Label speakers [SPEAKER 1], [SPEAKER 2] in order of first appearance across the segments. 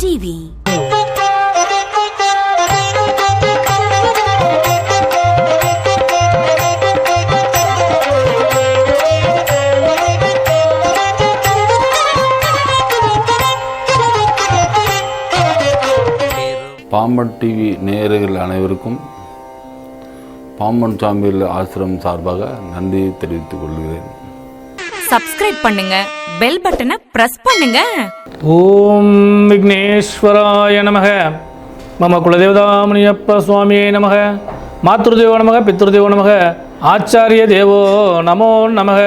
[SPEAKER 1] TV
[SPEAKER 2] Pamban TV நேயர்கள் அனைவருக்கும் பாம்பன் சாமியில் ஆசிரமம் சார்பாக நன்றி தெரிவித்துக் கொள்கிறேன்.
[SPEAKER 1] சப்ஸ்கிரைப் பண்ணுங்க பெல் பட்டனை பிரஸ் பண்ணுங்க.
[SPEAKER 3] ஓம் விக்னேஸ்வராய நமக. மம குலதேவதாமணியப்ப சுவாமியே நமக. மாத்ருதேவோ நமக பித்ருதேவோ நமக. ஆச்சாரிய தேவோ நமோ நமக.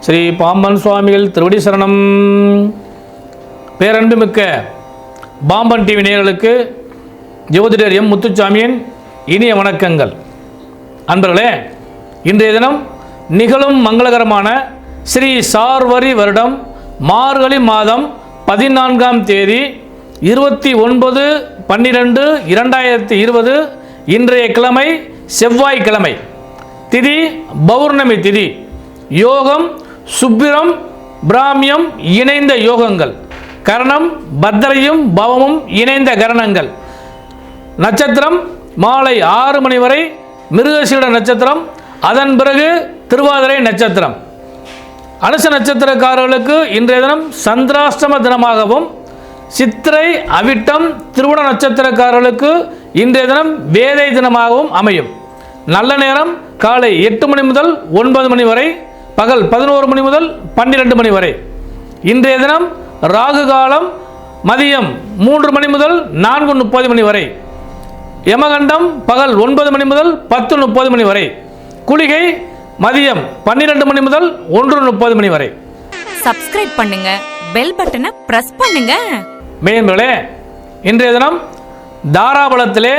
[SPEAKER 3] ஸ்ரீ பாம்பன் சுவாமிகள் திருவடி சரணம். பேரன்புமிக்க பாம்பன் டிவி நேர்களுக்கு ஜோதிடர் எம் முத்துச்சாமியின் இனிய வணக்கங்கள். அன்பர்களே இன்றைய தினம் நிகழும் மங்களகரமான ஸ்ரீ சார்வரி வருடம் மார்கழி மாதம் பதினான்காம் தேதி இருபத்தி ஒன்பது பன்னிரெண்டு இரண்டாயிரத்தி இருபது இன்றைய கிழமை செவ்வாய்க்கிழமை. திதி பௌர்ணமி திதி. யோகம் சுப்பிரம் பிராமியம் இணைந்த யோகங்கள். கரணம் பத்ரையும் பவமும் இணைந்த கரணங்கள். நட்சத்திரம் மாலை ஆறு மணி வரை மிருகசீட நட்சத்திரம். அதன் பிறகு திருவாதிரை நட்சத்திரம். அனுச நட்சத்திரக்காரர்களுக்கு இன்றைய தினம் சந்திராஷ்டம தினமாகவும் சித்திரை அவிட்டம் திருவண நட்சத்திரக்காரர்களுக்கு இன்றைய தினம் வேதை தினமாகவும் அமையும். நல்ல நேரம் காலை எட்டு மணி முதல் ஒன்பது மணி வரை பகல் பதினோரு மணி முதல் பன்னிரெண்டு மணி வரை. இன்றைய தினம் ராகு காலம் மதியம் மூன்று மணி முதல் நான்கு முப்பது மணி வரை. யமகண்டம் பகல் ஒன்பது மணி முதல் பத்து முப்பது மணி வரை. குளிகை மதியம் பன்னிரெண்டு மணி முதல் ஒன்று முப்பது மணி வரை.
[SPEAKER 1] சப்ஸ்கிரைப் பண்ணுங்க. பெல் பட்டனை பிரஸ் பண்ணுங்க.
[SPEAKER 3] மேம்பர்களே இன்றைய தினம் தாராபலத்திலே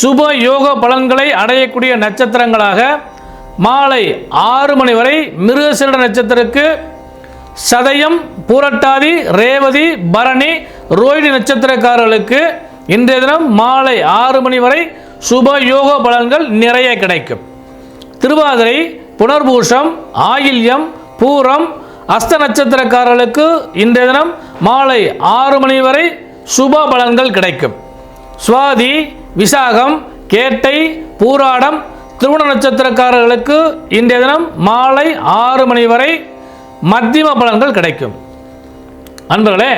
[SPEAKER 3] சுப யோக பலன்களை அடையக்கூடிய நட்சத்திரங்களாக மாலை ஆறு மணி வரை மிருகசீட நட்சத்திரக்கு சதயம் பூரட்டாதி ரேவதி பரணி ரோஹிணி நட்சத்திரக்காரர்களுக்கு இன்றைய தினம் மாலை ஆறு மணி வரை சுப யோக பலன்கள் நிறைய கிடைக்கும். திருவாதிரை புனர்பூஷம் ஆயில்யம் பூரம் அஸ்த நட்சத்திரக்காரர்களுக்கு இன்றைய தினம் மாலை ஆறு மணி வரை சுப பலன்கள் கிடைக்கும். சுவாதி விசாகம் கேட்டை பூராடம் திருவண நட்சத்திரக்காரர்களுக்கு இன்றைய தினம் மாலை ஆறு மணி வரை மத்தியம பலன்கள் கிடைக்கும். அன்பர்களே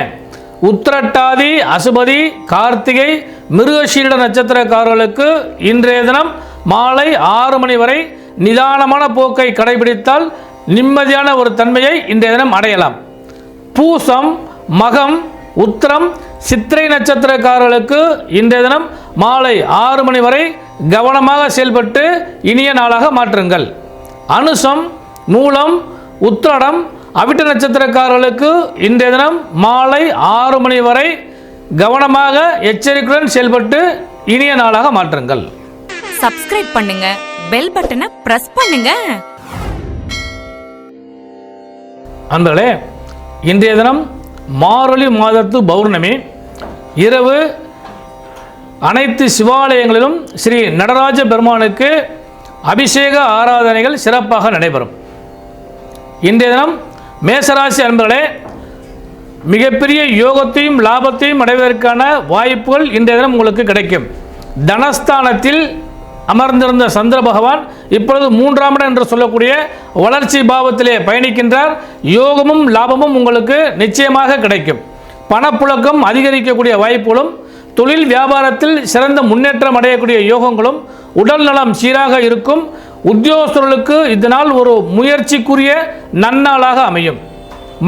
[SPEAKER 3] உத்திரட்டாதி அசுபதி கார்த்திகை மிருகஷீட நட்சத்திரக்காரர்களுக்கு இன்றைய தினம் மாலை ஆறு மணி வரை நிதானமான போக்கை கடைபிடித்தால் நிம்மதியான ஒரு தன்மையை இன்றைய தினம் அடையலாம். பூசம் மகம் உத்திரம் சித்திரை நட்சத்திரக்காரர்களுக்கு இன்றைய தினம் மாலை ஆறு மணி வரை கவனமாக செயல்பட்டு இனிய நாளாக மாற்றுங்கள். அனுசம் மூலம் உத்திரடம் அவிட்ட நட்சத்திரக்காரர்களுக்கு இன்றைய தினம் மாலை ஆறு மணி வரை கவனமாக எச்சரிக்கையுடன் செயல்பட்டு இனிய நாளாக மாற்றுங்கள்.
[SPEAKER 1] சப்ஸ்கிரைப் பண்ணுங்கள் பெல் பட்டனை பிரஸ் பண்ணுங்க.
[SPEAKER 3] அன்பர்களே இன்றைய தினம் மார்கழி மாதத்து பௌர்ணமி. இரவு அனைத்து சிவாலயங்களிலும் ஸ்ரீ நடராஜ பெருமானுக்கு அபிஷேக ஆராதனைகள் சிறப்பாக நடைபெறும். இன்றைய தினம் மேசராசி அன்பர்களே மிகப்பெரிய யோகத்தையும் லாபத்தையும் அடைவதற்கான வாய்ப்புகள் இன்றைய தினம் உங்களுக்கு கிடைக்கும். தனஸ்தானத்தில் அமர்ந்திருந்த சந்திர பகவான் இப்பொழுது மூன்றாம் இடம் என்று சொல்லக்கூடிய வளர்ச்சி பாவத்திலே பயணிக்கின்றார். யோகமும் லாபமும் உங்களுக்கு நிச்சயமாக கிடைக்கும். பணப்புழக்கம் அதிகரிக்கக்கூடிய வாய்ப்புகளும் தொழில் வியாபாரத்தில் சிறந்த முன்னேற்றம் அடையக்கூடிய யோகங்களும் உடல் நலம் சீராக இருக்கும். உத்தியோகஸ்தர்களுக்கு இதனால் ஒரு முயற்சிக்குரிய நன்னாளாக அமையும்.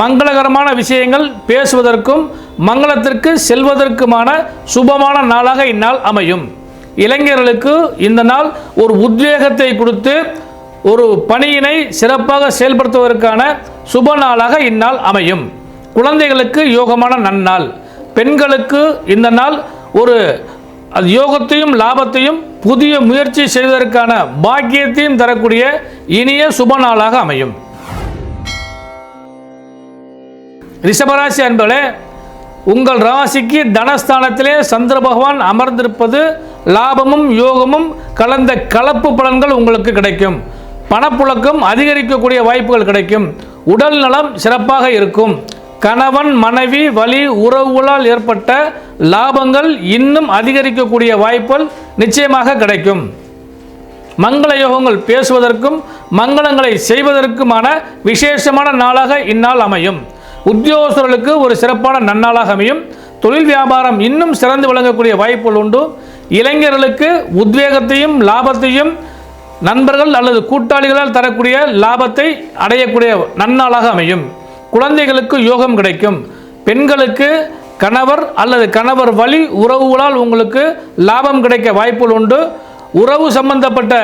[SPEAKER 3] மங்களகரமான விஷயங்கள் பேசுவதற்கும் மங்களத்திற்கு செல்வதற்குமான சுபமான நாளாக இந்நாள் அமையும். இளைஞர்களுக்கு இந்த நாள் ஒரு உத்வேகத்தை கொடுத்து ஒரு பணியினை சிறப்பாக செயல்படுத்துவதற்கான சுப நாளாக இந்நாள் அமையும். குழந்தைகளுக்கு யோகமான நன்னாள். பெண்களுக்கு இந்த நாள் ஒரு அது யோகத்தையும் லாபத்தையும் புதிய முயற்சி செய்வதற்கான பாக்கியத்தையும் தரக்கூடிய இனிய சுப நாளாக அமையும். ரிஷபராசி அன்பர்களே உங்கள் ராசிக்கு தனஸ்தானத்திலே சந்திர பகவான் அமர்ந்திருப்பது லாபமும் யோகமும் கலந்த கலப்பு பலன்கள் உங்களுக்கு கிடைக்கும். பணப்புழக்கம் அதிகரிக்கக்கூடிய வாய்ப்புகள் கிடைக்கும். உடல் நலம் சிறப்பாக இருக்கும். கணவன் மனைவி வழி உறவுகளால் ஏற்பட்ட லாபங்கள் இன்னும் அதிகரிக்கக்கூடிய வாய்ப்புகள் நிச்சயமாக கிடைக்கும். மங்கள யோகங்கள் பேசுவதற்கும் மங்களங்களை செய்வதற்குமான விசேஷமான நாளாக இந்நாள் அமையும். உத்தியோகஸ்தர்களுக்கு ஒரு சிறப்பான நன்னாளாக அமையும். தொழில் வியாபாரம் இன்னும் சிறந்து விளங்கக்கூடிய வாய்ப்புகள் உண்டு. இளைஞர்களுக்கு உத்வேகத்தையும் லாபத்தையும் நண்பர்கள் அல்லது கூட்டாளிகளால் தரக்கூடிய லாபத்தை அடையக்கூடிய நன்னாளாக அமையும். குழந்தைகளுக்கு யோகம் கிடைக்கும். பெண்களுக்கு கணவர் அல்லது கணவர் வழி உறவுகளால் உங்களுக்கு லாபம் கிடைக்க வாய்ப்புகள் உண்டு. உறவு சம்பந்தப்பட்ட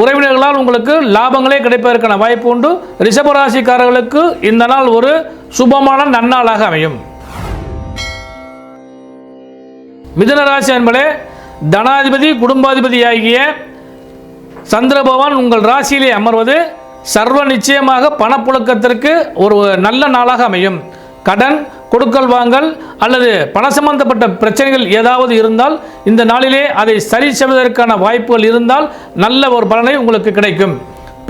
[SPEAKER 3] உறவினர்களால் உங்களுக்கு லாபங்களே கிடைப்பதற்கான வாய்ப்பு உண்டு. ரிஷபராசிக்காரர்களுக்கு இந்த நாள் ஒரு சுபமான நன்னாளாக அமையும். மிதுன ராசி என்பதே தனாதிபதி குடும்பாதிபதி ஆகிய சந்திர பகவான் உங்கள் ராசியிலே அமர்வது சர்வ நிச்சயமாக பணப்புழக்கத்திற்கு ஒரு நல்ல நாளாக அமையும். கடன் கொடுக்கல் வாங்கல் அல்லது பண சம்பந்தப்பட்ட பிரச்சனைகள் ஏதாவது இருந்தால் இந்த நாளிலே அதை சரி செய்வதற்கான வாய்ப்புகள் இருந்தால் நல்ல ஒரு பலனை உங்களுக்கு கிடைக்கும்.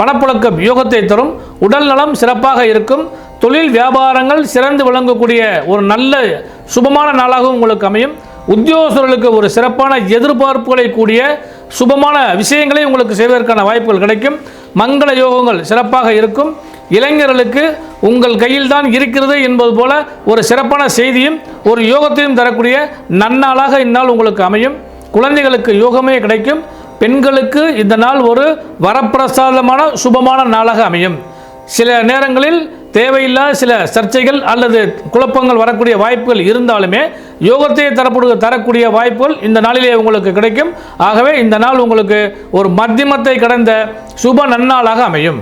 [SPEAKER 3] பணப்புழக்கம் யோகத்தை தரும். உடல் நலம் சிறப்பாக இருக்கும். தொழில் வியாபாரங்கள் சிறந்து விளங்கக்கூடிய ஒரு நல்ல சுபமான நாளாகவும் உங்களுக்கு அமையும். உத்தியோகஸ்தர்களுக்கு ஒரு சிறப்பான எதிர்பார்ப்புகளை கூடிய சுபமான விஷயங்களை உங்களுக்கு செய்வதற்கான வாய்ப்புகள் கிடைக்கும். மங்கள யோகங்கள் சிறப்பாக இருக்கும். இளைஞர்களுக்கு உங்கள் கையில் தான் இருக்கிறது என்பது போல ஒரு சிறப்பான செய்தியும் ஒரு யோகத்தையும் தரக்கூடிய நன்னாளாக இந்நாள் உங்களுக்கு அமையும். குழந்தைகளுக்கு யோகமே கிடைக்கும். பெண்களுக்கு இந்த நாள் ஒரு வரப்பிரசாதமான சுபமான நாளாக அமையும். சில நேரங்களில் தேவையில்லாத சில சர்ச்சைகள் அல்லது குழப்பங்கள் வரக்கூடிய வாய்ப்புகள் இருந்தாலுமே யோகத்தை தரப்படுக தரக்கூடிய வாய்ப்புகள் இந்த நாளிலே உங்களுக்கு கிடைக்கும். ஆகவே இந்த நாள் உங்களுக்கு ஒரு மத்தியமத்தை கடந்த சுப நன்னாளாக அமையும்.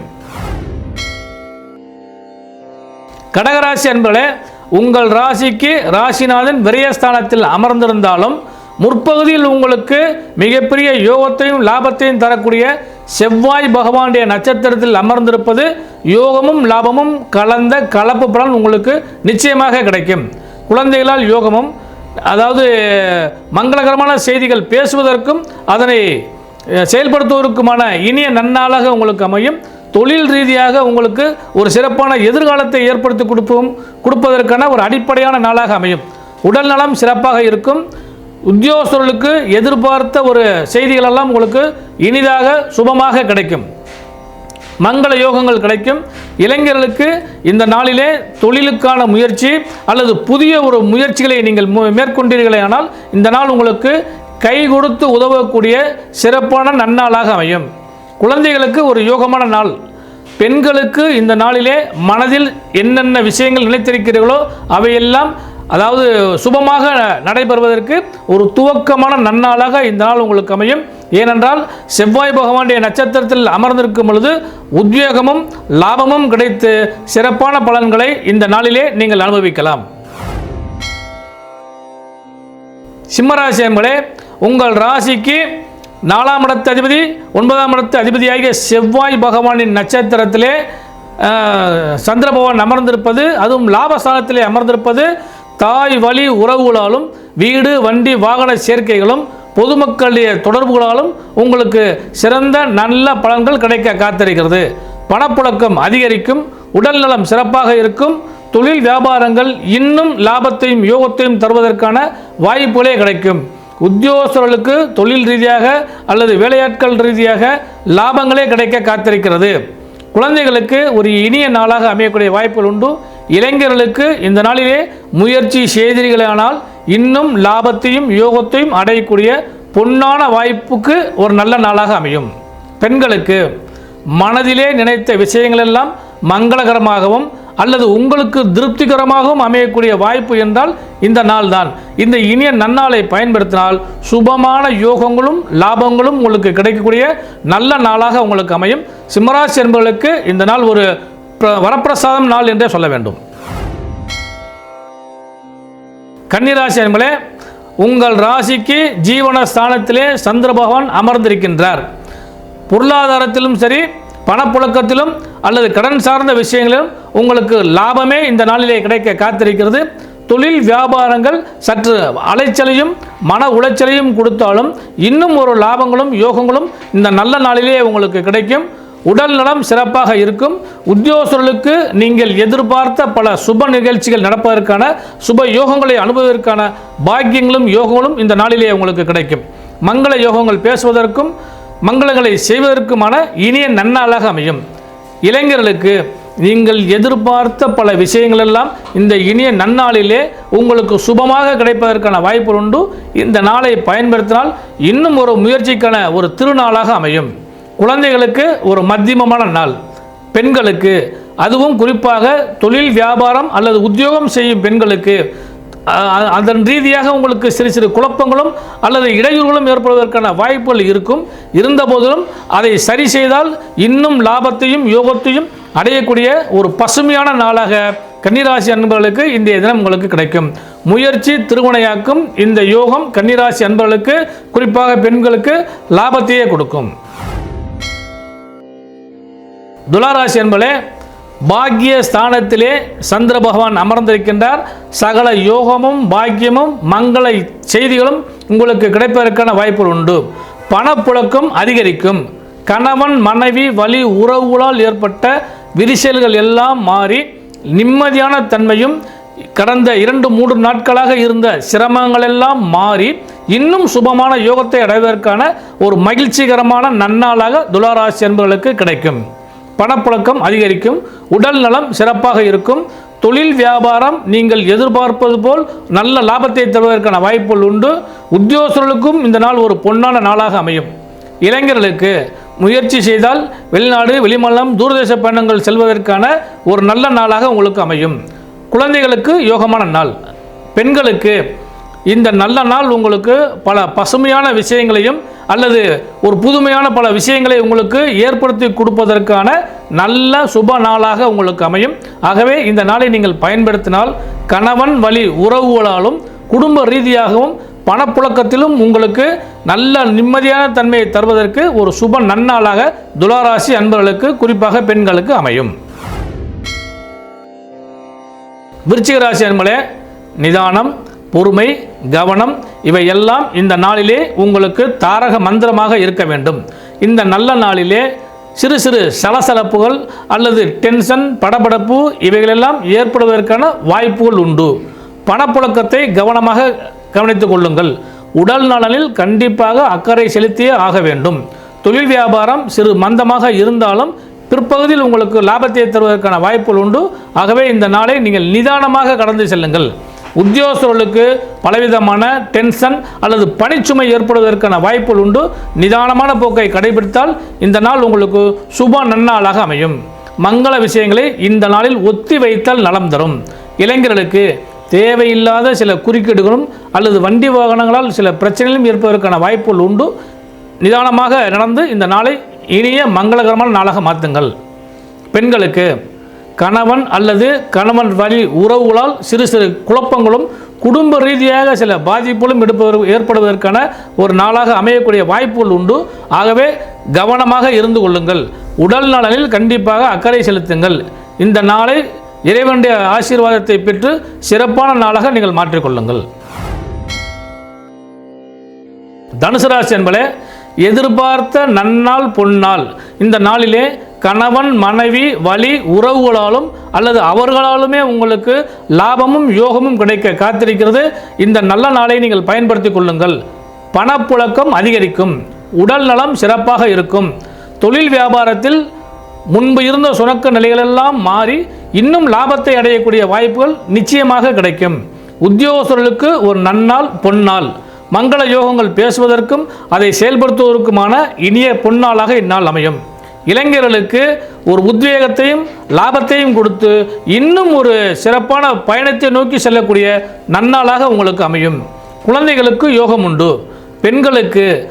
[SPEAKER 3] கடகராசி என்பதே உங்கள் ராசிக்கு ராசிநாதன் விரயஸ்தானத்தில் அமர்ந்திருந்தாலும் முற்பகுதியில் உங்களுக்கு மிகப்பெரிய யோகத்தையும் லாபத்தையும் தரக்கூடிய செவ்வாய் பகவானுடைய நட்சத்திரத்தில் அமர்ந்திருப்பது யோகமும் லாபமும் கலந்த கலப்பு பலன் உங்களுக்கு நிச்சயமாக கிடைக்கும். குழந்தைகளால் யோகமும் அதாவது மங்களகரமான செய்திகள் பேசுவதற்கும் அதனை செயல்படுத்துவதற்குமான இனிய நன்னாளாக உங்களுக்கு அமையும். தொழில் ரீதியாக உங்களுக்கு ஒரு சிறப்பான எதிர்காலத்தை ஏற்படுத்தி கொடுப்போம் கொடுப்பதற்கான ஒரு அடிப்படையான நாளாக அமையும். உடல் நலம் சிறப்பாக இருக்கும். உத்தியோகஸ்தர்களுக்கு எதிர்பார்த்த ஒரு செய்திகளெல்லாம் உங்களுக்கு இனிதாக சுபமாக கிடைக்கும். மங்கள யோகங்கள் கிடைக்கும். இளைஞர்களுக்கு இந்த நாளிலே தொழிலுக்கான முயற்சி அல்லது புதிய ஒரு முயற்சிகளை நீங்கள் மேற்கொண்டீர்களே ஆனால் இந்த நாள் உங்களுக்கு கை கொடுத்து உதவக்கூடிய சிறப்பான நன்னாளாக அமையும். குழந்தைகளுக்கு ஒரு யோகமான நாள். பெண்களுக்கு இந்த நாளிலே மனதில் என்னென்ன விஷயங்கள் நினைத்திருக்கிறீர்களோ அவையெல்லாம் அதாவது சுபமாக நடைபெறுவதற்கு ஒரு துவக்கமான நன்னாளாக இந்த நாள் உங்களுக்கு அமையும். ஏனென்றால் செவ்வாய் பகவானுடைய நட்சத்திரத்தில் அமர்ந்திருக்கும் பொழுது உத்வேகமும் லாபமும் கிடைத்து சிறப்பான பலன்களை இந்த நாளிலே நீங்கள் அனுபவிக்கலாம். சிம்மராசி உங்கள் ராசிக்கு நாலாம் இடத்து அதிபதி ஒன்பதாம் இடத்து அதிபதியாகிய செவ்வாய் பகவானின் நட்சத்திரத்திலே அஹ், சந்திர பகவான் அமர்ந்திருப்பது அதுவும் லாபஸ்தானத்திலே அமர்ந்திருப்பது தாய் வழி உறவுகளாலும் வீடு வண்டி வாகன சேர்க்கைகளும் பொதுமக்களுடைய தொடர்புகளாலும் உங்களுக்கு சிறந்த நல்ல பலன்கள் கிடைக்க காத்திருக்கிறது. பணப்புழக்கம் அதிகரிக்கும் உடல் நலம் சிறப்பாக இருக்கும் தொழில் வியாபாரங்கள் இன்னும் லாபத்தையும் யோகத்தையும் தருவதற்கான வாய்ப்புகளே கிடைக்கும். உத்தியோகஸ்தர்களுக்கு தொழில் ரீதியாக அல்லது வேலையாட்கள் ரீதியாக லாபங்களே கிடைக்க காத்திருக்கிறது. குழந்தைகளுக்கு ஒரு இனிய நாளாக அமையக்கூடிய வாய்ப்புகள் உண்டு. இளைஞர்களுக்கு இந்த நாளிலே முயற்சி செய்தீர்களானால் இன்னும் லாபத்தையும் யோகத்தையும் அடையக்கூடிய பொன்னான வாய்ப்புக்கு ஒரு நல்ல நாளாக அமையும். பெண்களுக்கு மனதிலே நினைத்த விஷயங்கள் எல்லாம் மங்களகரமாகவும் அல்லது உங்களுக்கு திருப்திகரமாகவும் அமையக்கூடிய வாய்ப்பு என்றால் இந்த நாள் தான் இந்த இனிய நன்னாளை பயன்படுத்தினால் சுபமான யோகங்களும் லாபங்களும் உங்களுக்கு கிடைக்கக்கூடிய நல்ல நாளாக உங்களுக்கு அமையும். சிம்மராசி என்பவர்களுக்கு இந்த நாள் ஒரு வரப்பிரசாதம் நாள் என்றே சொல்ல வேண்டும். கன்னிராசி என்பதே உங்கள் ராசிக்கு ஜீவன ஸ்தானத்திலே சந்திர பகவான் அமர்ந்திருக்கின்றார். பொருளாதாரத்திலும் சரி பணப்புழக்கத்திலும் அல்லது கடன் சார்ந்த விஷயங்களிலும் உங்களுக்கு லாபமே இந்த நாளிலே கிடைக்க காத்திருக்கிறது. தொழில் வியாபாரங்கள் சற்று அலைச்சலையும் மன உளைச்சலையும் கொடுத்தாலும் இன்னும் ஒரு லாபங்களும் யோகங்களும் இந்த நல்ல நாளிலே உங்களுக்கு கிடைக்கும். உடல் நலம் சிறப்பாக இருக்கும். உத்தியோகஸ்தர்களுக்கு நீங்கள் எதிர்பார்த்த பல சுப நிகழ்ச்சிகள் நடப்பதற்கான சுப யோகங்களை அனுபவதற்கான பாக்கியங்களும் யோகங்களும் இந்த நாளிலே உங்களுக்கு கிடைக்கும். மங்கள யோகங்கள் பேசுவதற்கும் மங்களங்களை செய்வதற்குமான இனிய நன்னாளாக அமையும். இளைஞர்களுக்கு நீங்கள் எதிர்பார்த்த பல விஷயங்கள் எல்லாம் இந்த இனிய நன்னாளிலே உங்களுக்கு சுபமாக கிடைப்பதற்கான வாய்ப்பு உண்டு. இந்த நாளை பயன்படுத்தினால் இன்னும் ஒரு முயற்சிக்கான ஒரு திருநாளாக அமையும். குழந்தைகளுக்கு ஒரு மத்தியமமான நாள். பெண்களுக்கு அதுவும் குறிப்பாக தொழில் வியாபாரம் அல்லது உத்தியோகம் செய்யும் பெண்களுக்கு அதன் ரீதியாக உங்களுக்கு சிறு சிறு குழப்பங்களும் அல்லது இடையூறுகளும் ஏற்படுவதற்கான வாய்ப்புகள் இருக்கும். இருந்தபோதிலும் அதை சரி செய்தால் இன்னும் லாபத்தையும் யோகத்தையும் அடையக்கூடிய ஒரு பசுமையான நாளாக கன்னிராசி அன்பர்களுக்கு இன்றைய தினம் உங்களுக்கு கிடைக்கும். முயற்சி திருவினையாக்கும் இந்த யோகம் கன்னிராசி அன்பர்களுக்கு குறிப்பாக பெண்களுக்கு லாபத்தையே கொடுக்கும். துளாராசி என்பதே பாக்கிய ஸ்தானத்திலே சந்திர பகவான் அமர்ந்திருக்கின்றார். சகல யோகமும் பாக்கியமும் மங்கள செய்திகளும் உங்களுக்கு கிடைப்பதற்கான வாய்ப்புகள் உண்டு. பணப்புழக்கம் அதிகரிக்கும். கணவன் மனைவி வழி உறவுகளால் ஏற்பட்ட விரிசல்கள் எல்லாம் மாறி நிம்மதியான தன்மையும் கடந்த இரண்டு மூன்று நாட்களாக இருந்த சிரமங்கள் எல்லாம் மாறி இன்னும் சுபமான யோகத்தை அடைவதற்கான ஒரு மகிழ்ச்சிகரமான நன்னாளாக துளாராசி என்பவர்களுக்கு கிடைக்கும். பணப்புழக்கம் அதிகரிக்கும் உடல் நலம் சிறப்பாக இருக்கும் தொழில் வியாபாரம் நீங்கள் எதிர்பார்ப்பது போல் நல்ல லாபத்தை தருவதற்கான வாய்ப்புகள் உண்டு. உத்தியோகஸ்தர்களுக்கும் இந்த நாள் ஒரு பொன்னான நாளாக அமையும். இளைஞர்களுக்கு முயற்சி செய்தால் வெளிநாடு வெளிமலம் தூரதேச பயணங்கள் செல்வதற்கான ஒரு நல்ல நாளாக உங்களுக்கு அமையும். குழந்தைகளுக்கு யோகமான நாள். பெண்களுக்கு இந்த நல்ல நாள் உங்களுக்கு பல பசுமையான விஷயங்களையும் அல்லது ஒரு புதுமையான பல விஷயங்களை உங்களுக்கு ஏற்படுத்தி கொடுப்பதற்கான நல்ல சுப நாளாக உங்களுக்கு அமையும். ஆகவே இந்த நாளை நீங்கள் பயன்படுத்தினால் கணவன் வழி உறவுகளாலும் குடும்ப ரீதியாகவும் பணப்புழக்கத்திலும் உங்களுக்கு நல்ல நிம்மதியான தன்மையை தருவதற்கு ஒரு சுப நன்னாளாக துளாராசி அன்பர்களுக்கு குறிப்பாக பெண்களுக்கு அமையும். விருச்சிக ராசி அன்பளே நிதானம் பொறுமை கவனம் இவை எல்லாம் இந்த நாளிலே உங்களுக்கு தாரக மந்திரமாக இருக்க வேண்டும். இந்த நல்ல நாளிலே சிறு சிறு சலசலப்புகள் அல்லது டென்ஷன் படபடப்பு இவைகளெல்லாம் ஏற்படுவதற்கான வாய்ப்புகள் உண்டு. பணப்புழக்கத்தை கவனமாக கவனித்துக் கொள்ளுங்கள். உடல் நலனில் கண்டிப்பாக அக்கறை செலுத்தியே ஆக வேண்டும். தொழில் வியாபாரம் சிறு மந்தமாக இருந்தாலும் பிற்பகுதியில் உங்களுக்கு லாபத்தை தருவதற்கான வாய்ப்புகள் உண்டு. ஆகவே இந்த நாளை நீங்கள் நிதானமாக கடந்து செல்லுங்கள். உத்தியோகஸ்தர்களுக்கு பலவிதமான டென்ஷன் அல்லது பணிச்சுமை ஏற்படுவதற்கான வாய்ப்புகள் உண்டு. நிதானமான போக்கை கடைபிடித்தால் இந்த நாள் உங்களுக்கு சுப நன்னாளாக அமையும். மங்கள விஷயங்களை இந்த நாளில் ஒத்தி வைத்தால் நலம் தரும். இளைஞர்களுக்கு தேவையில்லாத சில குறுக்கீடுகளும் அல்லது வண்டி வாகனங்களால் சில பிரச்சனைகளும் இருப்பதற்கான வாய்ப்புகள் உண்டு. நிதானமாக நடந்து இந்த நாளை இனிய மங்களகரமான நாளாக மாற்றுங்கள் பெண்களுக்கு கணவன் அல்லது கணவன் வழி உறவுகளால் சிறு சிறு குழப்பங்களும் குடும்ப ரீதியாக சில பாதிப்புகளும் எடுப்பதற்கு ஏற்படுவதற்கான ஒரு நாளாக அமையக்கூடிய வாய்ப்புகள் உண்டு. ஆகவே கவனமாக இருந்து கொள்ளுங்கள். உடல் நலனில் கண்டிப்பாக அக்கறை செலுத்துங்கள். இந்த நாளை இறைவனுடைய ஆசீர்வாதத்தை பெற்று சிறப்பான நாளாக நீங்கள் மாற்றிக்கொள்ளுங்கள் தனுசு ராசி என்பதே எதிர்பார்த்த நன்னாள் பொன்னாள். இந்த நாளிலே கணவன் மனைவி வழி உறவுகளாலும் அல்லது அவர்களாலுமே உங்களுக்கு லாபமும் யோகமும் கிடைக்க காத்திருக்கிறது. இந்த நல்ல நாளை நீங்கள் பயன்படுத்திக் கொள்ளுங்கள். பணப்புழக்கம் அதிகரிக்கும். உடல் நலம் சிறப்பாக இருக்கும். தொழில் வியாபாரத்தில் முன்பு இருந்த சுணக்க நிலைகளெல்லாம் மாறி இன்னும் லாபத்தை அடையக்கூடிய வாய்ப்புகள் நிச்சயமாக கிடைக்கும். உத்தியோகஸ்தர்களுக்கு ஒரு நன்னாள் பொன்னாள். மங்கள யோகங்கள் பேசுவதற்கும் அதை செயல்படுத்துவதற்குமான இனிய பொன்னாளாக இந்நாள் அமையும். இளைஞர்களுக்கு ஒரு உத்வேகத்தையும் லாபத்தையும் கொடுத்து இன்னும் ஒரு சிறப்பான பயணத்தை நோக்கி செல்லக்கூடிய நன்னாளாக உங்களுக்கு அமையும். குழந்தைகளுக்கு யோகம் உண்டு. பெண்களுக்கு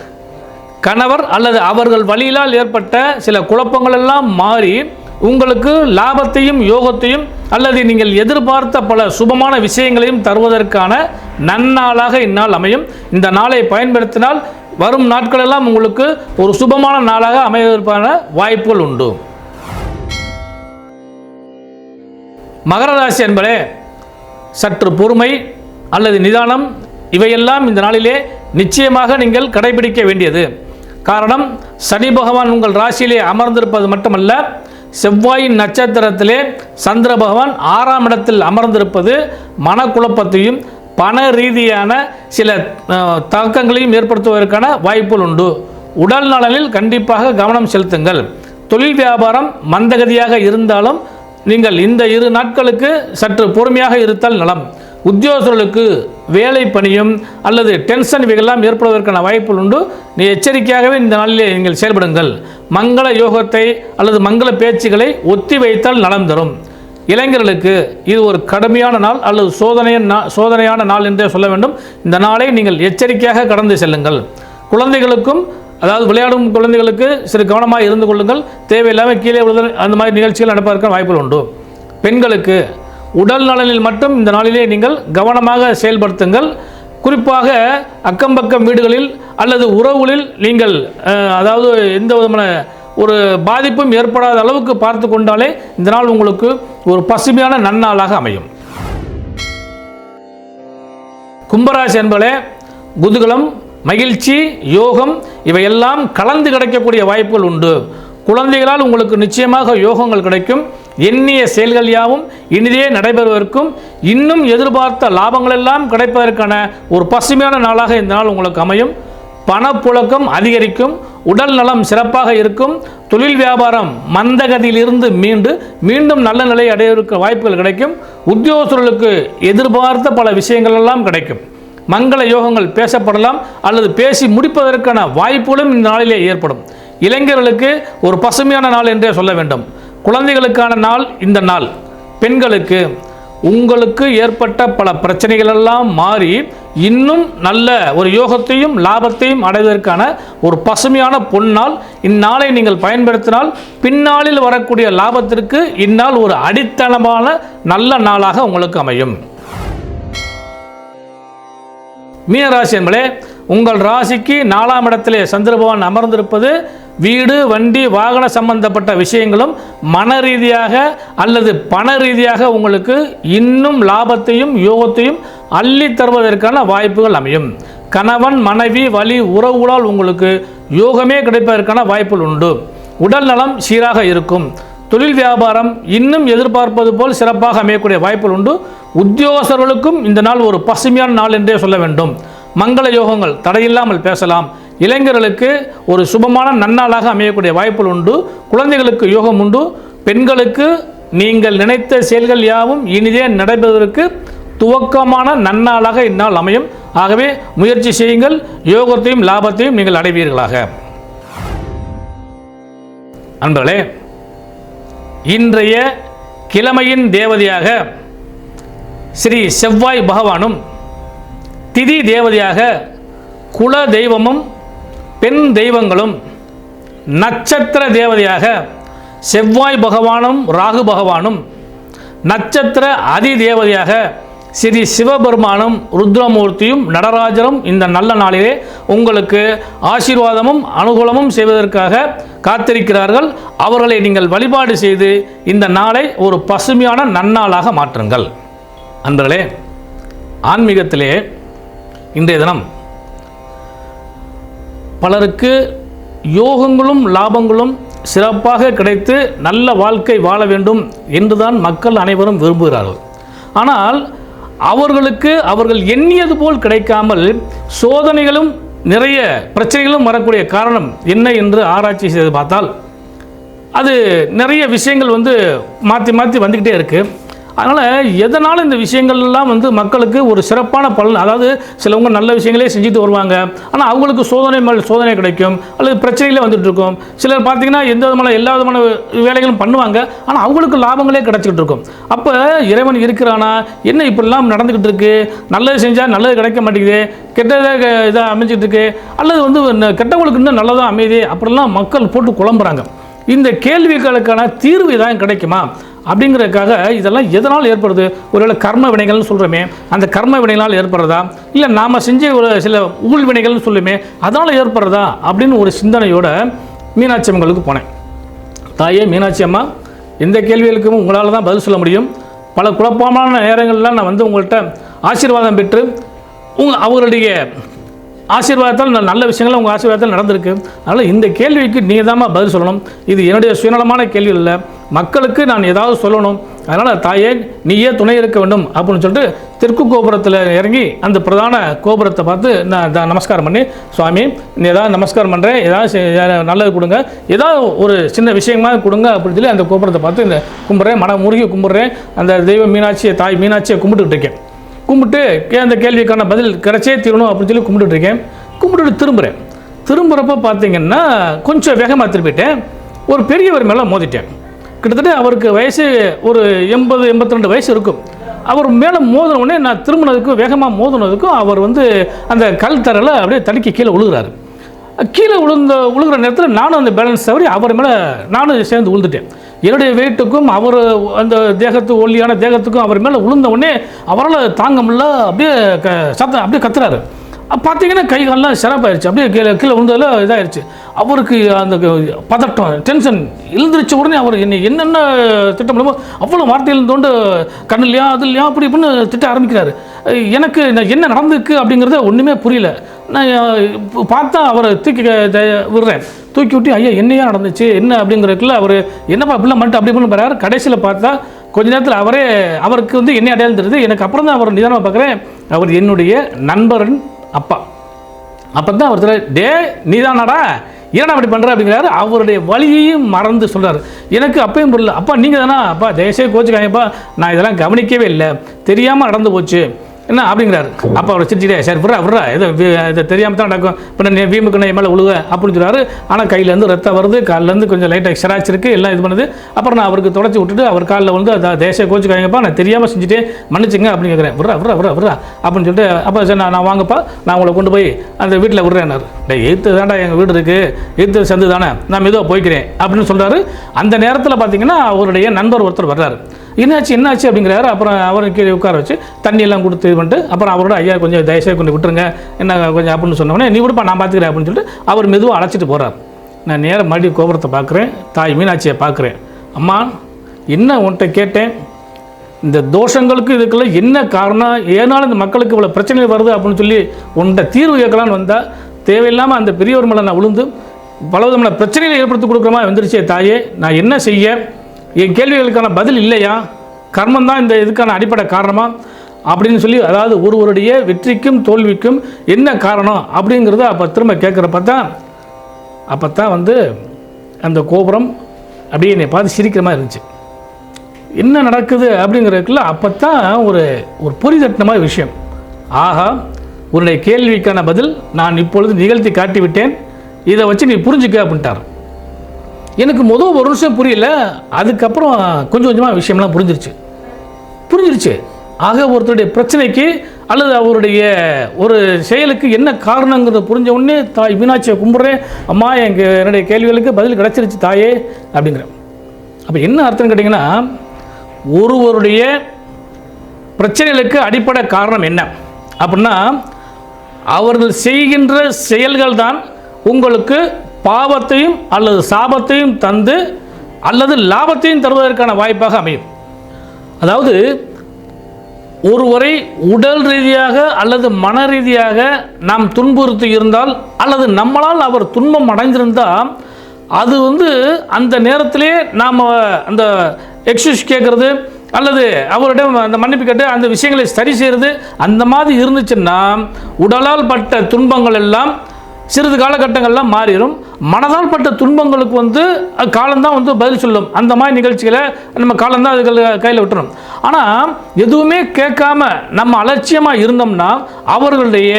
[SPEAKER 3] கணவர் அல்லது அவர்கள் வழியிலால் ஏற்பட்ட சில குழப்பங்கள் எல்லாம் மாறி உங்களுக்கு லாபத்தையும் யோகத்தையும் அல்லது நீங்கள் எதிர்பார்த்த பல சுபமான விஷயங்களையும் தருவதற்கான நன்னாளாக இந்நாள் அமையும். இந்த நாளை பயன்படுத்தினால் வரும் நாட்களெல்லாம் உங்களுக்கு ஒரு சுபமான நாளாக அமைவதற்கான வாய்ப்புகள் உண்டு. மகர ராசி என்பதே சற்று பொறுமை அல்லது நிதானம் இவையெல்லாம் இந்த நாளிலே நிச்சயமாக நீங்கள் கடைபிடிக்க வேண்டியது. காரணம் சனி பகவான் உங்கள் ராசியிலே அமர்ந்திருப்பது மட்டுமல்ல செவ்வாயின் நட்சத்திரத்திலே சந்திர பகவான் ஆறாம் இடத்தில் அமர்ந்திருப்பது மனக்குழப்பத்தையும் பண ரீதியான சில தாக்கங்களையும் ஏற்படுத்துவதற்கான வாய்ப்புகள் உண்டு. உடல் நலனில் கண்டிப்பாக கவனம் செலுத்துங்கள். தொழில் வியாபாரம் மந்தகதியாக இருந்தாலும் நீங்கள் இந்த இரு நாட்களுக்கு சற்று பொறுமையாக இருத்தல் நலம். உத்தியோகர்களுக்கு வேலை பணியும் அல்லது டென்ஷன் இவைகள்லாம் ஏற்படுவதற்கான வாய்ப்புகள் உண்டு. நீ எச்சரிக்கையாகவே இந்த நாளிலே நீங்கள் செயல்படுங்கள். மங்கள யோகத்தை அல்லது மங்கள பேச்சுகளை ஒத்தி வைத்தால் நலம் தரும். இளைஞர்களுக்கு இது ஒரு கடுமையான நாள் அல்லது சோதனையின் நா சோதனையான நாள் என்றே சொல்ல வேண்டும். இந்த நாளை நீங்கள் எச்சரிக்கையாக கடந்து செல்லுங்கள். குழந்தைகளுக்கும் அதாவது விளையாடும் குழந்தைகளுக்கு சிறு கவனமாக இருந்து கொள்ளுங்கள். தேவையில்லாமல் கீழே விழுதல் அந்த மாதிரி நிகழ்ச்சிகள் நடப்பதற்கான வாய்ப்புகள் உண்டு. பெண்களுக்கு உடல் நலனில் மட்டும் இந்த நாளிலே நீங்கள் கவனமாக செயல்படுத்துங்கள். குறிப்பாக அக்கம் பக்கம் வீடுகளில் அல்லது உறவுகளில் நீங்கள் அதாவது எந்த விதமான ஒரு பாதிப்பும் ஏற்படாத அளவுக்கு பார்த்து கொண்டாலே இந்த நாள் உங்களுக்கு ஒரு பசுமையான நன்னாளாக அமையும். கும்பராசி என்பதே குதூகலம் மகிழ்ச்சி யோகம் இவையெல்லாம் கலந்து கிடைக்கக்கூடிய வாய்ப்புகள் உண்டு. குழந்தைகளால் உங்களுக்கு நிச்சயமாக யோகங்கள் கிடைக்கும். எண்ணிய செயல்கள் யாவும் இனிதே நடைபெறுவதற்கும் இன்னும் எதிர்பார்த்த லாபங்கள் எல்லாம் கிடைப்பதற்கான ஒரு பசுமையான நாளாக இந்த நாள் உங்களுக்கு அமையும். பணப்புழக்கம் அதிகரிக்கும். உடல் நலம் சிறப்பாக இருக்கும் தொழில் வியாபாரம் மந்தகதியிலிருந்து மீண்டு மீண்டும் நல்ல நிலை அடைவதற்கு வாய்ப்புகள் கிடைக்கும் உத்தியோகஸ்தர்களுக்கு எதிர்பார்த்த பல விஷயங்கள் எல்லாம் கிடைக்கும். மங்கள யோகங்கள் பேசப்படலாம் அல்லது பேசி முடிப்பதற்கான வாய்ப்புகளும் இந்த நாளிலே ஏற்படும். இளைஞர்களுக்கு ஒரு பசுமையான நாள் என்றே சொல்ல வேண்டும். குழந்தைகளுக்கான நாள் இந்த நாள். பெண்களுக்கு உங்களுக்கு ஏற்பட்ட பல பிரச்சனைகள் எல்லாம் மாறி இன்னும் நல்ல ஒரு யோகத்தையும் லாபத்தையும் அடைவதற்கான ஒரு பசுமையான பொன்னால் இந்நாளை நீங்கள் பயன்படுத்தினால் பின்னாளில் வரக்கூடிய லாபத்திற்கு இந்நாள் ஒரு அடித்தளமான நல்ல நாளாக உங்களுக்கு அமையும். மீனராசி என்பதே உங்கள் ராசிக்கு நாலாம் இடத்திலே சந்திரபவன் அமர்ந்திருப்பது வீடு வண்டி வாகன சம்பந்தப்பட்ட விஷயங்களும் மன ரீதியாக அல்லது பண ரீதியாக உங்களுக்கு இன்னும் லாபத்தையும் யோகத்தையும் அள்ளி தருவதற்கான வாய்ப்புகள் அமையும். கணவன் மனைவி வழி உறவுகளால் உங்களுக்கு யோகமே கிடைப்பதற்கான வாய்ப்புகள் உண்டு. உடல் நலம் சீராக இருக்கும். தொழில் வியாபாரம் இன்னும் எதிர்பார்ப்பது போல் சிறப்பாக அமையக்கூடிய வாய்ப்புகள் உண்டு. உத்தியோகஸ்தர்களுக்கும் இந்த நாள் ஒரு பசுமையான நாள் என்றே சொல்ல வேண்டும். மங்கள யோகங்கள் தடையில்லாமல் பேசலாம். இளைஞர்களுக்கு ஒரு சுபமான நன்னாளாக அமையக்கூடிய வாய்ப்புகள் உண்டு. குழந்தைகளுக்கு யோகம் உண்டு. பெண்களுக்கு நீங்கள் நினைத்த செயல்கள் யாவும் இனிதே நடைபெறுவதற்கு துவக்கமான நன்னாளாக இந்நாள் அமையும். ஆகவே முயற்சி செய்யுங்கள். யோகத்தையும் லாபத்தையும் நீங்கள் அடைவீர்களாக. அன்பர்களே இன்றைய கிழமையின் தேவதையாக ஸ்ரீ செவ்வாய் பகவானும் திதி தேவதையாக குல தெய்வமும் பெண் தெய்வங்களும் நட்சத்திர தேவதையாக செவ்வாய் பகவானும் ராகு பகவானும் நட்சத்திர அதி தேவதையாக ஸ்ரீ சிவபெருமானும் ருத்ரமூர்த்தியும் நடராஜரும் இந்த நல்ல நாளிலே உங்களுக்கு ஆசீர்வாதமும் அனுகூலமும் செய்வதற்காக காத்திருக்கிறார்கள். அவர்களை நீங்கள் வழிபாடு செய்து இந்த நாளை ஒரு பசுமையான நன்னாளாக மாற்றுங்கள். அன்பர்களே ஆன்மீகத்திலே இன்றைய தினம் பலருக்கு யோகங்களும் லாபங்களும் சிறப்பாக கிடைத்து நல்ல வாழ்க்கை வாழ வேண்டும் என்றுதான் மக்கள் அனைவரும் விரும்புகிறார்கள். ஆனால் அவர்களுக்கு அவர்கள் எண்ணியது போல் கிடைக்காமல் சோதனைகளும் நிறைய பிரச்சனைகளும் வரக்கூடிய காரணம் என்ன என்று ஆராய்ச்சி செய்து பார்த்தால் அது நிறைய விஷயங்கள் வந்து மாற்றி மாற்றி வந்துக்கிட்டே இருக்குது அதனால் எதனால் இந்த விஷயங்கள்லாம் வந்து மக்களுக்கு ஒரு சிறப்பான பலன் அதாவது சிலவங்க நல்ல விஷயங்களே செஞ்சுட்டு வருவாங்க. ஆனால் அவங்களுக்கு சோதனை மேல் சோதனை கிடைக்கும் அல்லது பிரச்சனைகளே வந்துட்டு இருக்கும். சிலர் பார்த்தீங்கன்னா எந்த விதமான எல்லா விதமான வேலைகளும் பண்ணுவாங்க ஆனால் அவங்களுக்கு லாபங்களே கிடச்சிக்கிட்டு இருக்கும். அப்போ இறைவன் இருக்கிறானா? என்ன இப்படிலாம் நடந்துக்கிட்டு இருக்கு? நல்லது செஞ்சால் நல்லது கிடைக்க மாட்டேங்குது கெட்டதாக இதாக அமைஞ்சிட்டு இருக்கு அல்லது வந்து கெட்டவங்களுக்கு இன்னும் நல்லதாக அமையுது அப்படிலாம் மக்கள் போட்டு குழம்புறாங்க. இந்த கேள்விகளுக்கான தீர்வு தான் கிடைக்குமா? அப்படிங்கிறதுக்காக இதெல்லாம் எதனால் ஏற்படுது? ஒருவேளை கர்ம வினைகள்னு சொல்கிறோமே அந்த கர்ம வினைகளால் ஏற்படுறதா? இல்லை நாம் செஞ்ச ஒரு சில ஊழ் வினைகள்னு சொல்லுமே அதனால் ஏற்படுறதா? அப்படின்னு ஒரு சிந்தனையோட மீனாட்சி அம்மங்களுக்கு போனேன். தாயே மீனாட்சி அம்மா எந்த கேள்விகளுக்கும் உங்களால் தான் பதில் சொல்ல முடியும். பல குழப்பமான நேரங்களில் நான் வந்து உங்கள்கிட்ட ஆசீர்வாதம் பெற்று உங்க அவர்களுடைய ஆசீர்வாதத்தால் ந- நல்ல விஷயங்கள் உங்கள் ஆசீர்வாதத்தால் நடந்திருக்கு. அதனால் இந்த கேள்விக்கு நீ தான் பதில் சொல்லணும். இது என்னுடைய சுயநலமான கேள்வி இல்லை. மக்களுக்கு நான் ஏதாவது சொல்லணும். அதனால் தாயே நீயே துணை இருக்க வேண்டும் அப்படின்னு சொல்லிட்டு தெற்கு கோபுரத்தில் இறங்கி அந்த பிரதான கோபுரத்தை பார்த்து நான் நமஸ்காரம் பண்ணி. சுவாமி நீ ஏதாவது நமஸ்காரம் பண்ணுறேன் ஏதாவது ஏதாவது நல்லது கொடுங்க. ஏதாவது ஒரு சின்ன விஷயமா கொடுங்க அப்படின்னு சொல்லி அந்த கோபுரத்தை பார்த்து இந்த கும்பிட்றேன். மன முருகி கும்பிட்றேன். அந்த தெய்வ மீனாட்சியை தாய் மீனாட்சியை கும்பிட்டுக்கிட்டு இருக்கேன். கும்பிட்டு கே- அந்த கேள்விக்கான பதில் கிடைச்சே தீரணும் அப்படின்னு சொல்லி கும்பிட்டுட்டு இருக்கேன். கும்பிட்டுட்டு திரும்புகிறேன் திரும்புகிறப்ப பார்த்தீங்கன்னா கொஞ்சம் வேகமாக திரும்பிட்டேன். ஒரு பெரியவர் மேலே மோதிட்டேன். கிட்டத்தட்ட அவருக்கு வயசு ஒரு எண்பது எண்பத்தி ரெண்டு வயசு இருக்கும். அவர் மேலே மோதின உடனே நான் திரும்பினதுக்கும் வேகமாக மோதினதுக்கும் அவர் வந்து அந்த கல் தரையில் அப்படியே தடுக்கி கீழே விழுகிறாரு கீழே விழுந்த விழுகிற நேரத்தில் நானும் அந்த பேலன்ஸ் தவறி அவர் மேலே நானும் சேர்ந்து விழுந்துட்டேன் என்னுடைய வெயிட்டுக்கும் அவர் அந்த தேகத்து ஒல்லியான தேகத்துக்கும் அவர் மேலே விழுந்த உடனே அவரால் தாங்க முடியல அப்படியே க சத்தம் அப்படியே கத்துறாரு. பார்த்தீங்கன்னா கை கால்லாம் சிறப்பாயிருச்சு. அப்படியே கீழே கீழே விழுந்ததில் இதாயிருச்சு. அவருக்கு அந்த பதட்டம் டென்ஷன் எழுந்திரிச்ச உடனே அவர் என்னை என்னென்ன திட்டம் பண்ணுமோ அவ்வளோ வார்த்தையில் தோண்டு கண்ணுலையா அது இல்லையா அப்படி இப்படின்னு திட்ட ஆரம்பிக்கிறாரு. எனக்கு நான் என்ன நடந்திருக்கு அப்படிங்கிறத ஒன்றுமே புரியல. நான் பார்த்தா அவரை தூக்கி விடுறேன். தூக்கி விட்டு ஐயா என்னையா நடந்துச்சு? என்ன? அப்படிங்கிறதுக்குள்ள அவர் என்னப்பா அப்படிலாம் மட்டும் அப்படி இப்படின்னு பாரு கடைசியில் பார்த்தா கொஞ்ச நேரத்தில் அவரே அவருக்கு வந்து என்ன அடையாளம் தெரியுது. எனக்கு அப்புறம் தான் அவர் நிதானமாக பார்க்குறேன் அவர் என்னுடைய நண்பரன் அப்பா. அப்போ தான் ஒருத்தர் டே டே நீதானாடா? ஏன்னா அப்படி பண்ணுற அப்படிங்கிறாரு. அவருடைய வழியையும் மறந்து சொல்கிறார் எனக்கு அப்பையும் புரியல. அப்பா நீங்கள் தானா அப்பா தயவுசெய்து கோச்சுக்காங்கப்பா நான் இதெல்லாம் கவனிக்கவே இல்லை. தெரியாமல் நடந்து போச்சு. என்ன அப்படிங்கிறாரு. அப்பா அவர் சிரிச்சிட்டே சரி விட்றா விட்றா. இது இது தெரியாமல் தான் நடக்கும். இப்போ நீ வீமுக்கு நான் மேலே உழுக அப்படின்னு சொல்கிறாரு ஆனால் கையிலேருந்து ரத்தம் வருது. காலிலேருந்து கொஞ்சம் லைட்டாக ஷராச் இருக்குது எல்லாம் இது பண்ணுது. அப்புறம் நான் அவருக்கு தொடச்சி விட்டுட்டு அவர் காலில் வந்து அதை தேசிய கோச்சுக்காங்கப்பா நான் தெரியாமல் செஞ்சுட்டே மன்னிச்சுங்க அப்படின்னு கேட்குறேன் விட்றா விட்றா விட்றா விட்றா அப்படின்னு சொல்லிட்டு அப்போ சரி நான் நான் வாங்கப்பா. நான் உங்களை கொண்டு போய் அந்த வீட்டில் விட்றேன்னாரு டேய் எய்த்து தான்டா எங்கள் வீடு இருக்குது எய்த்து சந்து தானே. நான் மெதுவாக போய்க்கிறேன் அப்படின்னு சொல்கிறாரு அந்த நேரத்தில் பார்த்தீங்கன்னா அவருடைய நண்பர் ஒருத்தர் வர்றாரு. என்னாச்சு என்னாச்சு அப்படிங்கிறாரு. அப்புறம் அவரை கீழே உட்கார வச்சு தண்ணி எல்லாம் கொடுத்து இது பண்ணிட்டு அப்புறம் அவரோட ஐயா கொஞ்சம் தயவுசெய்து கொஞ்சம் விட்டுருங்க. என்ன கொஞ்சம் அப்படின்னு சொன்ன நீ விடுப்பா நான் பார்த்துக்கிறேன் அப்படின்னு சொல்லிட்டு அவர் மெதுவாக அழைச்சிட்டு போகிறார் நான் நேராக மறுபடியும் கோபுரத்தை பார்க்குறேன் தாய் மீனாட்சியை பார்க்குறேன். அம்மா என்ன உன்கிட்ட கேட்டேன்? இந்த தோஷங்களுக்கு இதுக்கெல்லாம் என்ன காரணம்? ஏனாலும் இந்த மக்களுக்கு இவ்வளோ பிரச்சனை வருது அப்படின்னு சொல்லி உன்கிட்ட தீர்வு கேட்கலான்னு வந்தால் தேவையில்லாமல் அந்த பெரியவர் மேலே நான் விழுந்து பல விதமான பிரச்சனைகளை ஏற்படுத்தி கொடுக்குறமா வந்துருச்சே தாயே நான் என்ன செய்ய? என் கேள்விகளுக்கான பதில் இல்லையா? கர்மம் தான் இந்த இதுக்கான அடிப்படை காரணமா? அப்படின்னு சொல்லி அதாவது ஒருவருடைய வெற்றிக்கும் தோல்விக்கும் என்ன காரணம் அப்படிங்கிறத அப்போ திரும்ப கேட்குறப்ப தான் அப்போ தான் வந்து அந்த கோபுரம் அப்படியே என்னை பார்த்து சிரிக்கிற மாதிரி இருந்துச்சு. என்ன நடக்குது அப்படிங்கிறதுக்குள்ள அப்போ தான் ஒரு ஒரு பொறி மாதிரி விஷயம். ஆகா உன்னுடைய கேள்விக்கான பதில் நான் இப்பொழுது நிகழ்த்தி காட்டி விட்டேன் இதை வச்சு நீ புரிஞ்சுக்க அப்படின்ட்டார். எனக்கு முதல் ஒரு நிமிஷம் புரியல. அதுக்கப்புறம் கொஞ்சம் கொஞ்சமாக விஷயம்லாம் புரிஞ்சிருச்சு. புரிஞ்சிருச்சு. ஆக ஒருத்தருடைய பிரச்சனைக்கு அல்லது அவருடைய ஒரு செயலுக்கு என்ன காரணங்கிறத புரிஞ்ச உடனே தாய் மீனாட்சியை கும்பிட்றேன். அம்மா எங்கள் என்னுடைய கேள்விகளுக்கு பதில் கிடச்சிருச்சு தாயே அப்படிங்கிறேன் அப்போ என்ன அர்த்தம் கேட்டிங்கன்னா ஒருவருடைய பிரச்சனைகளுக்கு அடிப்படை காரணம் என்ன? அப்படின்னா அவர்கள் செய்கின்ற செயல்கள் தான் உங்களுக்கு பாவத்தையும் அல்லது சாபத்தையும் தந்து அல்லது லாபத்தையும் தருவதற்கான வாய்ப்பாக அமையும். அதாவது ஒருவரை உடல் ரீதியாக அல்லது மன ரீதியாக நாம் துன்புறுத்தி இருந்தால் அல்லது நம்மளால் அவர் துன்பம் அடைந்திருந்தால் அது வந்து அந்த நேரத்திலே நாம் அந்த எக்ஸ்கியூஸ் கேட்குறது அல்லது அவரிடம் அந்த மன்னிப்பு கேட்டு அந்த விஷயங்களை சரி செய்கிறது அந்த மாதிரி இருந்துச்சுன்னா உடலால் பட்ட துன்பங்கள் எல்லாம் சிறிது காலகட்டங்கள்லாம் மாறிடும் மனதால் பட்ட துன்பங்களுக்கு வந்து காலம்தான் வந்து பதில் சொல்லும். அந்த மாதிரி நிகழ்ச்சிகளை நம்ம காலம்தான் அதுகள் கையில் விட்டுரும் ஆனால் எதுவுமே கேட்காம நம்ம அலட்சியமாக இருந்தோம்னா அவர்களுடைய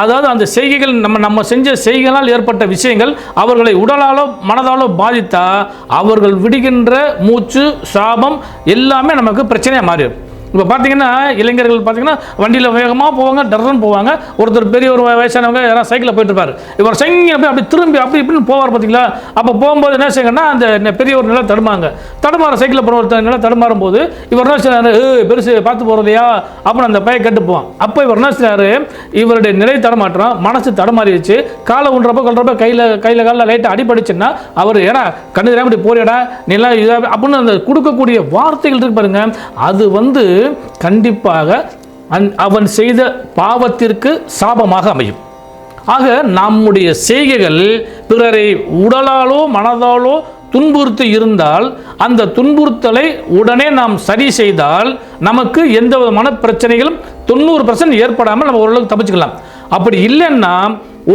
[SPEAKER 3] அதாவது அந்த செய்கைகள் நம்ம நம்ம செஞ்ச செய்கைகளால் ஏற்பட்ட விஷயங்கள் அவர்களை உடலாலோ மனதாலோ பாதித்தா அவர்கள் விடுகின்ற மூச்சு சாபம் எல்லாமே நமக்கு பிரச்சனையாக மாறிடும். இப்போ பார்த்தீங்கன்னா இளைஞர்கள் பார்த்தீங்கன்னா வண்டியில் வேகமாக போவாங்க டர்ரன் போவாங்க. ஒருத்தர் பெரிய ஒரு வயசானவங்க யாராவது சைக்கிளில் போயிட்டு இருப்பார் இவர் செங்கி அப்படி அப்படி திரும்பி அப்படி இப்படின்னு போவார் பார்த்தீங்களா அப்போ போகும்போது என்ன செய்யுங்கன்னா அந்த பெரிய பெரியவர் நிலை தடுமாங்க தடுமாற சைக்கிளில் போகிற ஒருத்தர் நிலை தடுமாறும் போது இவர் என்ன பெருசு பார்த்து போகிறதையா அப்படின்னு அந்த பையன் கெட்டு போவான். அப்போ இவர் என்ன செய்றாரு? இவருடைய நிலை தடமாற்றம் மனசு தடமாறிடுச்சு. காலை உண்றப்ப கொள்றப்ப கையில் கையில் காலில் லைட்டாக அடிபடிச்சுன்னா அவர் ஏடா கண்ணு தெரியாமல் இப்படி போறியடா நீ எல்லாம் அப்படின்னு அந்த கொடுக்கக்கூடிய வார்த்தைகள் இருக்கு பாருங்க. அது வந்து கண்டிப்பாக அந் அவன் செய்த பாவத்திற்கு சாபமாக அமையும். ஆக நம்முடைய செய்கைகள் பிறரை உடலாலோ மனதாலோ துன்புறுத்தி இருந்தால் அந்த துன்புறுத்தலை உடனே நாம் சரி செய்தால் நமக்கு எந்த விதமான பிரச்சனைகளும் தொண்ணூறு பர்சன்ட் ஏற்படாமல் நம்ம ஓரளவுக்கு தப்பிச்சுக்கலாம். அப்படி இல்லைன்னா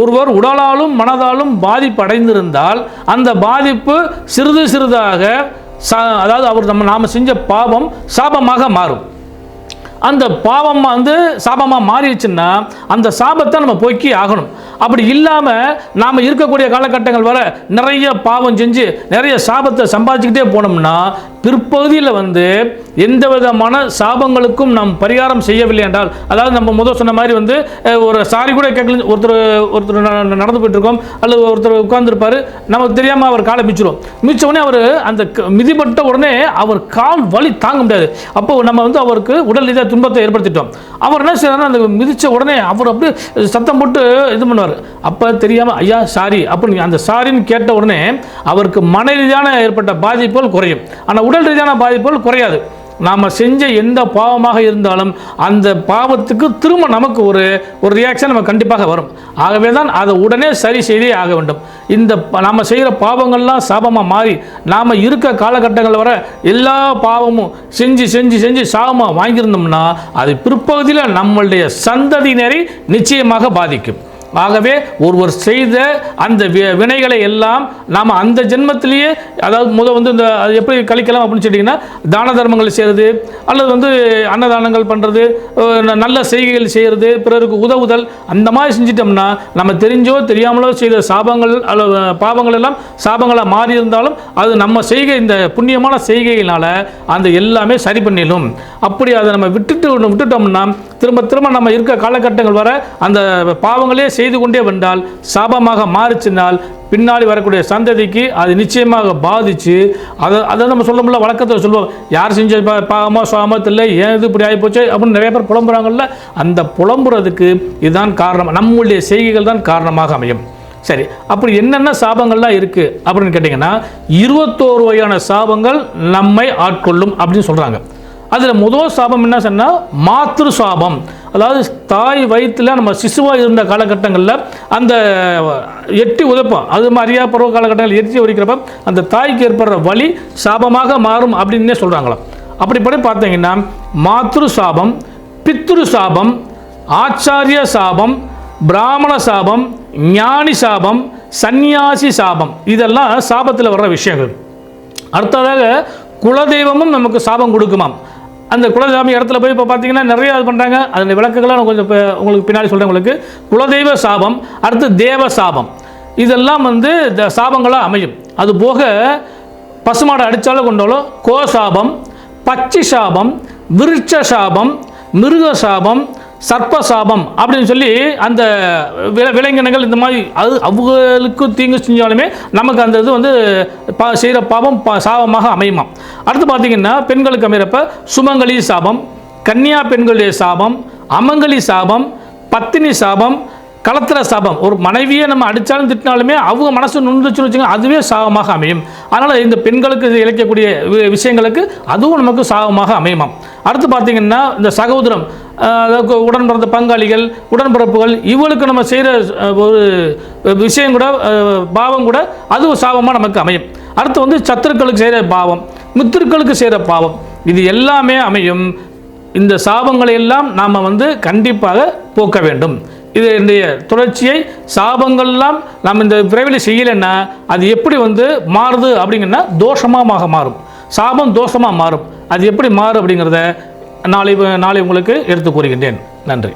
[SPEAKER 3] ஒருவர் உடலாலும் மனதாலும் பாதிப்பு அடைந்திருந்தால் அந்த பாதிப்பு சிறிது சிறிதாக சா அதாவது அவர் நம்ம நாம் செஞ்ச பாவம் சாபமாக மாறும். அந்த பாவம் வந்து சாபமாக மாறிடுச்சுன்னா அந்த சாபத்தை நம்ம போக்கி ஆகணும். அப்படி இல்லாமல் நாம் இருக்கக்கூடிய காலகட்டங்கள் வர நிறைய பாவம் செஞ்சு நிறைய சாபத்தை சம்பாதிச்சுக்கிட்டே போனோம்னா பிற்பகுதியில் வந்து எந்த விதமான சாபங்களுக்கும் நாம் பரிகாரம் செய்யவில்லை என்றால் அதாவது நம்ம முதல் சொன்ன மாதிரி வந்து ஒரு சாரி கூட கேட்கல ஒருத்தர் ஒருத்தர் நடந்து போயிட்டு இருக்கோம் அல்லது ஒருத்தர் உட்கார்ந்துருப்பாரு நமக்கு தெரியாமல் அவர் காலை மிச்சிடும் மிச்ச உடனே அவர் அந்த க- மிதிப்பட்ட உடனே அவர் கால் வலி தாங்க முடியாது. அப்போ நம்ம வந்து அவருக்கு உடல் ரீதியாக துன்பத்தை ஏற்படுத்திட்டோம். அவர் என்ன செய்யறாரு அந்த மிதிச்ச உடனே அவர் அப்படியே சத்தம் போட்டு இது பண்ணுவார். அப்போ தெரியாமல் ஐயா சாரி அப்படின்னு அந்த சாரின்னு கேட்ட உடனே அவருக்கு மன ரீதியான ஏற்பட்ட பாதிப்புகள் குறையும். ஆனால் உடல் ரீதியான பாதிப்புகள் குறையாது. நாம் செஞ்ச எந்த பாவமாக இருந்தாலும் அந்த பாவத்துக்கு திரும்ப நமக்கு ஒரு ஒரு ரியாக்ஷன் நம்ம கண்டிப்பாக வரும். ஆகவே தான் அதை உடனே சரி செய்தே ஆக வேண்டும். இந்த நாம் நாம செய்கிற பாவங்கள்லாம் சாபமாக மாறி நாம் இருக்க காலகட்டங்கள் வர எல்லா பாவமும் செஞ்சு செஞ்சு செஞ்சு சாபமாக வாங்கியிருந்தோம்னா அது பிற்பகுதியில் நம்மளுடைய சந்ததியினரை நிச்சயமாக பாதிக்கும். ஆகவே ஒருவர் செய்த அந்த வி- வினைகளை எல்லாம் நாம் அந்த ஜென்மத்திலேயே அதாவது முதல் வந்து இந்த அது எப்படி கழிக்கலாம் அப்படின்னு சொல்லிட்டிங்கன்னா தான தர்மங்கள் செய்கிறது அல்லது வந்து அன்னதானங்கள் பண்ணுறது நல்ல செய்கைகள் செய்கிறது பிறருக்கு உதவுதல் அந்த மாதிரி செஞ்சிட்டோம்னா நம்ம தெரிஞ்சோ தெரியாமலோ செய்த சாபங்கள் அல்லது பாவங்கள் எல்லாம் சாபங்களாக மாறி இருந்தாலும் அது நம்ம செய்கை இந்த புண்ணியமான செய்கையினால அந்த எல்லாமே சரி பண்ணிடும் அப்படி அதை நம்ம விட்டுட்டு ஒன்று விட்டுட்டோம்னா திரும்ப திரும்ப நம்ம இருக்க காலகட்டங்கள் வர அந்த பாவங்களே செய்து கொண்டே வந்தால் சாபமாக மாறிச்சினால் பின்னாடி வரக்கூடிய சந்ததிக்கு அது நிச்சயமாக பாதிச்சு அதை அதை நம்ம சொல்ல முடியல வழக்கத்தில் சொல்லுவோம் யார் செஞ்ச பாவமோ சுவாமோ தெரியல ஏன் இது இப்படி ஆகிப்போச்சு அப்படின்னு நிறைய பேர் புலம்புறாங்கல்ல அந்த புலம்புறதுக்கு இதுதான் காரணம் நம்முடைய செய்கைகள் தான் காரணமாக அமையும். சரி அப்படி என்னென்ன சாபங்கள்லாம் இருக்குது அப்படின்னு கேட்டிங்கன்னா இருபத்தோரு வகையான சாபங்கள் நம்மை ஆட்கொள்ளும் அப்படின்னு சொல்கிறாங்க அதில் முதல் சாபம் என்ன சொன்னால் மாத்ரு சாபம். அதாவது தாய் வயிற்றில் நம்ம சிசுவாக இருந்த காலகட்டங்களில் அந்த எட்டி உதைப்போம். அது மாதிரியா பருவ காலகட்டங்கள் எட்டி உரிக்கிறப்ப அந்த தாய்க்கு ஏற்படுற வழி சாபமாக மாறும் அப்படின்னே சொல்கிறாங்களாம் அப்படிப்படி பார்த்தீங்கன்னா மாத்ரு சாபம் பித்ரு சாபம் ஆச்சாரிய சாபம் பிராமண சாபம் ஞானி சாபம் சந்நியாசி சாபம். இதெல்லாம் சாபத்தில் வர்ற விஷயங்கள். அடுத்ததாக குலதெய்வமும் நமக்கு சாபம் கொடுக்குமாம். அந்த குலசாமி இடத்துல போய் இப்போ பார்த்தீங்கன்னா நிறைய இது பண்ணுறாங்க அதன் விளக்குகள்லாம் நான் கொஞ்சம் இப்போ உங்களுக்கு பின்னாடி சொல்கிறேன் உங்களுக்கு. குலதெய்வ சாபம் அடுத்து தேவ சாபம். இதெல்லாம் வந்து இந்த சாபங்களாக அமையும். அது போக பசுமாடை அடித்தாலும் கொண்டாலும் கோ சாபம் பச்சி சாபம் விருட்ச சாபம் மிருக சாபம் சர்ப்ப சாபம் அப்படின்னு சொல்லி அந்த வில விலங்கினங்கள் இந்த மாதிரி அது அவங்களுக்கு தீங்கு செஞ்சாலுமே நமக்கு அந்த இது வந்து பா செய்கிற பாவம் பா சாபமாக அமையுமாம். அடுத்து பார்த்தீங்கன்னா பெண்களுக்கு அமைகிறப்ப சுமங்கலி சாபம் கன்னியா பெண்களுடைய சாபம் அமங்கலி சாபம் பத்தினி சாபம் கலத்திர சாபம். ஒரு மனைவியை நம்ம அடித்தாலும் திட்டினாலுமே அவங்க மனசு நுண்ணுச்சுன்னு வச்சுங்க அதுவே சாபமாக அமையும். அதனால் இந்த பெண்களுக்கு இழைக்கக்கூடிய வி- விஷயங்களுக்கு அதுவும் நமக்கு சாபமாக அமையுமாம். அடுத்து பார்த்தீங்கன்னா இந்த சகோதரம் உடன் பிறந்த பங்காளிகள் உடன்பிறப்புகள் இவங்களுக்கு நம்ம செய்கிற ஒரு விஷயம் கூட பாவம் கூட அதுவும் சாபமாக நமக்கு அமையும். அடுத்து வந்து சத்துருக்களுக்கு செய்கிற பாவம் மித்திருக்களுக்கு செய்கிற பாவம் இது எல்லாமே அமையும். இந்த சாபங்களை எல்லாம் நாம் வந்து கண்டிப்பாக போக்க வேண்டும். இது என்னுடைய தொடர்ச்சியை சாபங்கள்லாம் நாம் இந்த விரைவில் செய்யலைன்னா அது எப்படி வந்து மாறுது அப்படிங்கன்னா தோஷமாக மாறும். சாபம் தோஷமாக மாறும். அது எப்படி மாறும் அப்படிங்கிறத நாளை நாளை உங்களுக்கு எடுத்து கூறுகின்றேன். நன்றி.